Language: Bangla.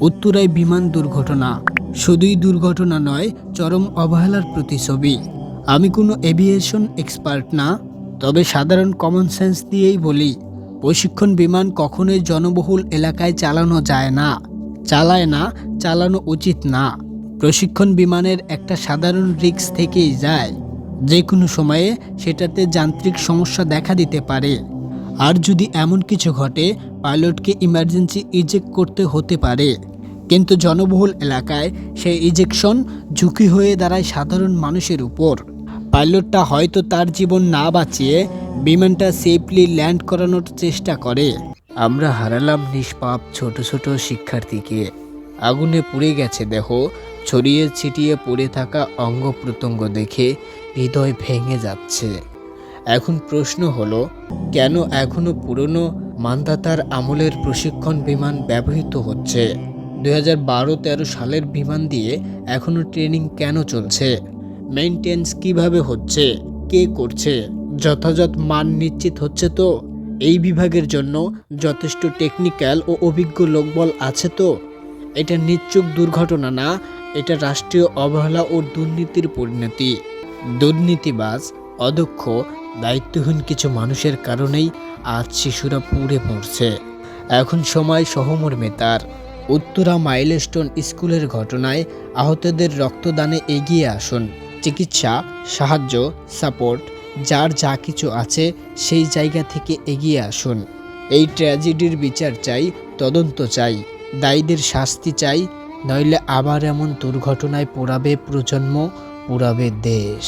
উত্তরায় বিমান দুর্ঘটনা। শুধুই দুর্ঘটনা নয়, চরম অবহেলার প্রতিছবি আমি কোনো এভিয়েশন এক্সপার্ট না, তবে সাধারণ কমন সেন্স দিয়েই বলি, প্রশিক্ষণ বিমান কখনোই জনবহুল এলাকায় চালানো যায় না। চালায় না, চালানো উচিত না। প্রশিক্ষণ বিমানের একটা সাধারণ রিস্ক থেকেই যায়। যে কোনো সময়ে সেটাতে যান্ত্রিক সমস্যা দেখা দিতে পারে। আর যদি এমন কিছু ঘটে, পাইলটকে ইমার্জেন্সি ইজেক্ট করতে হতে পারে। কিন্তু জনবহুল এলাকায় সেই ইজেকশন ঝুঁকি হয়ে দাঁড়ায় সাধারণ মানুষের উপর। পাইলটটা হয়তো তার জীবন না বাঁচিয়ে বিমানটা সেফলি ল্যান্ড করানোর চেষ্টা করে। আমরা হারালাম নিষ্পাপ ছোট ছোট শিক্ষার্থীকে। আগুনে পুড়ে গেছে দেহ, ছড়িয়ে ছিটিয়ে পড়ে থাকা অঙ্গ প্রত্যঙ্গ দেখে হৃদয় ভেঙে যাচ্ছে। এখন প্রশ্ন হলো, কেন এখনও পুরনো মান্দাতার আমলের প্রশিক্ষণ বিমান ব্যবহৃত হচ্ছে? দুই হাজার বারো তেরো সালের বিমান দিয়ে এখনও ট্রেনিং কেন চলছে? মেনটেন্স কীভাবে হচ্ছে? কে করছে? যথাযথ মান নিশ্চিত হচ্ছে তো? এই বিভাগের জন্য যথেষ্ট টেকনিক্যাল ও অভিজ্ঞ লোকবল আছে তো? এটা নিশ্চুক দুর্ঘটনা না, এটা রাষ্ট্রীয় অবহেলা ও দুর্নীতির পরিণতি। দুর্নীতিবাজ, অদক্ষ দায়িত্বহীন কিছু মানুষের কারণেই আজ শিশুরা পুড়ে মরছে। এখন সময় সহমর্মে তার উত্তরা মাইলস্টোন স্কুলের ঘটনায় আহতদের রক্তদানে এগিয়ে আসুন। চিকিৎসা, সাহায্য, সাপোর্ট, যার যা কিছু আছে সেই জায়গা থেকে এগিয়ে আসুন। এই ট্র্যাজেডির বিচার চাই, তদন্ত চাই, দায়ীদের শাস্তি চাই, নইলে আবার এমন দুর্ঘটনায় পোড়াবে প্রজন্ম, পোড়াবে দেশ।